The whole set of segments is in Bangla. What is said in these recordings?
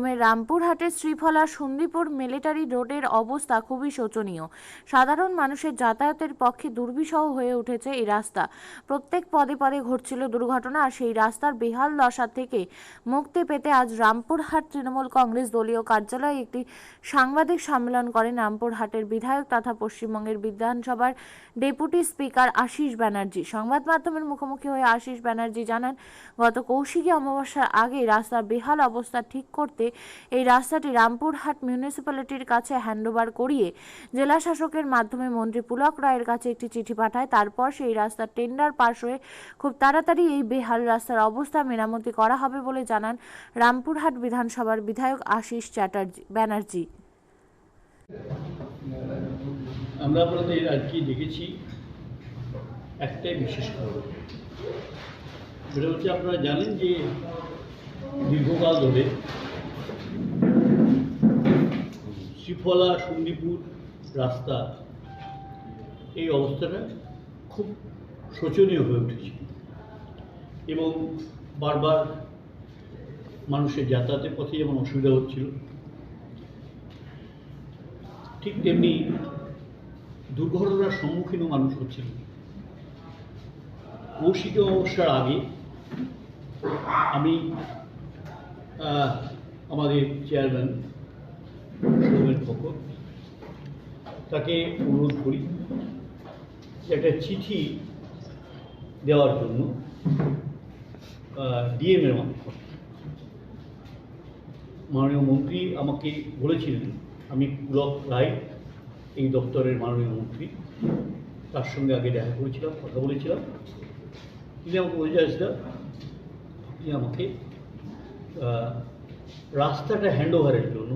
বীরভূমের রামপুরহাটের শ্রীফলা সন্দীপুর মিলিটারি রোডের অবস্থা খুবই শোচনীয়। সাধারণ মানুষের যাতায়াতের পক্ষে দুর্বিষহ হয়ে উঠেছে এই রাস্তা। প্রত্যেক পদে পদে ঘটছিল দুর্ঘটনা আর সেই রাস্তার বেহাল দশা থেকে মুক্তি পেতে আজ রামপুরহাট তৃণমূল কংগ্রেস দলীয় কার্যালয়ে একটি সাংবাদিক সম্মেলন করেন রামপুরহাটের বিধায়ক তথা পশ্চিমবঙ্গের বিধানসভার ডেপুটি স্পিকার আশিস ব্যানার্জি। সংবাদ মাধ্যমের মুখোমুখি হয়ে আশিস ব্যানার্জি জানান, গত কৌশিকী অমাবস্যার আগে রাস্তার বেহাল অবস্থা ঠিক করতে এই রাস্তাটি রামপুরহাট মিউনিসিপ্যালিটির কাছে হ্যান্ডওভার করিয়ে জেলা শাসকের মাধ্যমে মন্ত্রী পুলক রায়ের কাছে একটি চিঠি পাঠায়। তারপর সেই রাস্তার টেন্ডার পাশ হয়ে খুব তাড়াতাড়ি এই বেহাল রাস্তার অবস্থা মেরামতি করা হবে বলে জানান রামপুরহাট বিধানসভার বিধায়ক আশিস চ্যাটার্জি ব্যানার্জি। আমরা আপনাদের আজকে দেখেছি, একটাই বিশেষ খবর। সেটা হচ্ছে আপনারা জানেন যে দীর্ঘকাল ধরে শ্রীফলা সন্দীপুর রাস্তা। এই অবস্থাটা খুব শোচনীয় হয়ে উঠেছে। এবং বারবার মানুষের যাতায়াতের পথে যেমন অসুবিধা হচ্ছিল, ঠিক তেমনি দুর্ঘটনার সম্মুখীনও মানুষ হচ্ছিল। কৌশিক অমাবস্যার আগে আমি আমাদের চেয়ারম্যান সৌমেন খকর তাকে অনুরোধ করি একটা চিঠি দেওয়ার জন্য ডিএমের মারফত মাননীয় মন্ত্রী আমাকে বলেছিলেন, আমি পুলক রায়, এই দপ্তরের মাননীয় মন্ত্রী, তার সঙ্গে আগে দেখা করেছিলাম, কথা বলেছিলাম। তিনি আমাকে বলে যাচ্ছিলা আপনি আমাকে রাস্তাটা হ্যান্ড ওভারের জন্য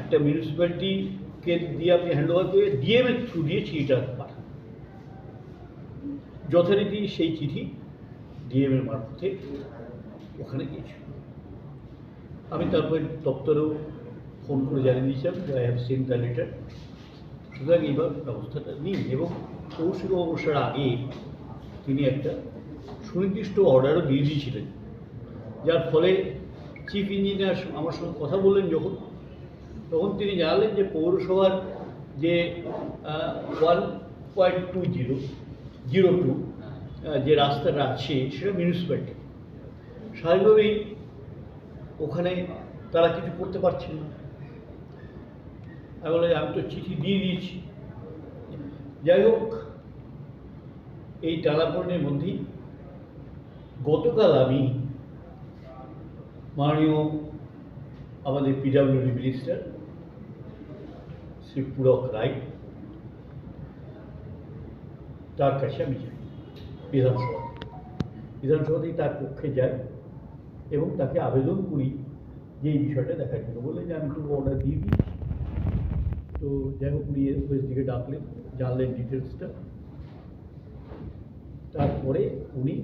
একটা মিউনিসিপ্যালিটিকে দিয়ে আপনি হ্যান্ড ওভার করে ডিএমের থ্রু দিয়ে চিঠিটা পাঠান। যথারীতি সেই চিঠি ডিএমের মারফতে ওখানে গিয়েছিল। আমি তারপরে দপ্তরেও ফোন করে জানিয়ে দিয়েছিলাম যে I have sent the letter সুতরাং এইবার ব্যবস্থাটা নিন এবং কৌশিক অবসর আগে তিনি একটা সুনির্দিষ্ট অর্ডারও দিয়ে দিয়েছিলেন। যার ফলে চিফ ইঞ্জিনিয়ার আমার সঙ্গে কথা বললেন যখন। তখন তিনি জানালেন যে পৌরসভার যে one point two zero zero two যে রাস্তাটা আছে, সেটা মিউনিসিপ্যালিটি স্বাভাবিকভাবেই ওখানে তারা কিছু করতে পারছেন না। আমি বলে আমি তো চিঠি দিয়ে দিয়েছি। যাই হোক, এই টালাপড়নের মধ্যেই গতকাল আমি মাননীয় আমাদের পিডাব্লিউডি মিনিস্টার শ্রী পুরক রায় তার কাছে আমি যাই, বিধানসভা। বিধানসভাতেই তার পক্ষে যাই এবং তাকে আবেদন করি যে এই বিষয়টা দেখার জন্য। বললেন যে আমি তো অর্ডার দিয়ে দিই। তো যাই হোক, উনি ওএসডিকে ডাকলেন, জানলেন ডিটেলসটা। তারপরে উনি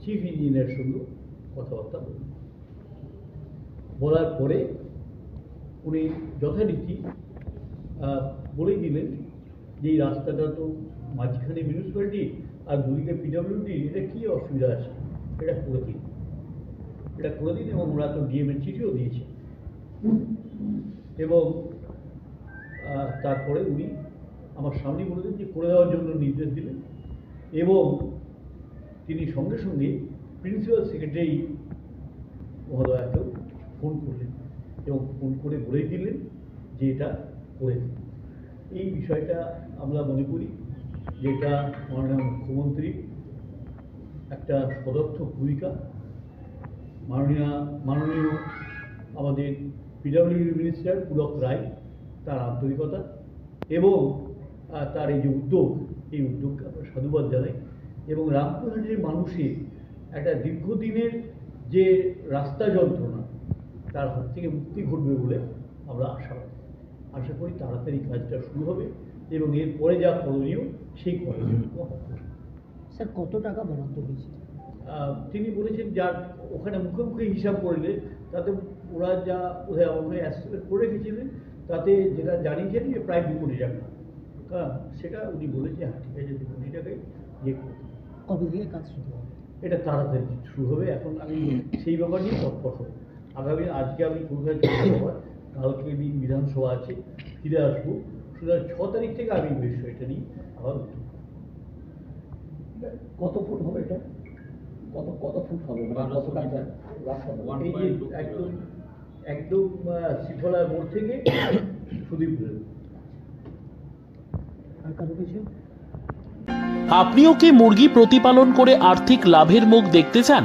চিফ ইঞ্জিনিয়ার সঙ্গে কথাবার্তা বললেন। বলার পরে উনি যথারীতি বলেই দিলেন যে এই রাস্তাটা তো মাঝখানে মিউনিসিপ্যালিটি আর দুদিকে পিডব্লিউডি এটা কী অসুবিধা আছে? এটা করে দিন। এটা করে দিন এবং ওরা তো ডিএমের চিঠিও দিয়েছে। এবং তারপরে উনি আমার সামনে বলে দিন যে করে দেওয়ার জন্য নির্দেশ দিলেন এবং তিনি সঙ্গে সঙ্গে প্রিন্সিপাল সেক্রেটারি মহোদয়াকেও ফোন করলেন এবং ফোন করে বলেই দিলেন যে এটা করে দিন এই বিষয়টা আমরা মনে করি যেটা মাননীয় মুখ্যমন্ত্রী একটা সদর্থক ভূমিকা। মাননীয় মাননীয় আমাদের পিডব্লিউ মিনিস্টার পুলক রায় তার আন্তরিকতা এবং তার এই যে উদ্যোগ, এই উদ্যোগকে আমরা সাধুবাদ জানাই এবং রামপুরহাটের মানুষের একটা দীর্ঘদিনের যে রাস্তা যন্ত্রণা, তার হাত থেকে মুক্তি ঘটবে বলে আমরা আশাবাদী। আশা করি তাড়াতাড়ি কাজটা শুরু হবে এবং এরপরে যা করণীয় সেই করণীয়। স্যার কত টাকা বরাদ্দ হয়েছে? তিনি বলেছেন যার ওখানে মুখে মুখে হিসাব করলে তাতে ওরা যা ওদের ওখানে অ্যাসিস্টেন্ট করে রেখেছিলেন তাতে যেটা জানিয়েছেন যে প্রায় দু কোটি টাকা। হ্যাঁ সেটা উনি বলেছে হ্যাঁ ঠিক আছে দু কোটি টাকায় ইয়ে কবে থেকে কাজ শুরু হবে? এটা তাড়াতাড়ি শুরু হবে এখন আমি সেই ব্যাপার নিয়ে তৎপর হব। আগামী আজকে আমি কলকাতা কালকে দিন বিধানসভা আছে ফিরে আসব। সুতরাং ছ তারিখ থেকে আমি বিষয়টা নিয়ে আবার কত ফুট হবে এটা? কত কত ফুট হবে? মানে কত টাকা এই যে একদম একদম শ্রীফলা মোড় থেকে সুদীপুরের আর কারও কিছু? আপনিও কি মুরগি প্রতিপালন করে আর্থিক লাভের মুখ দেখতে চান?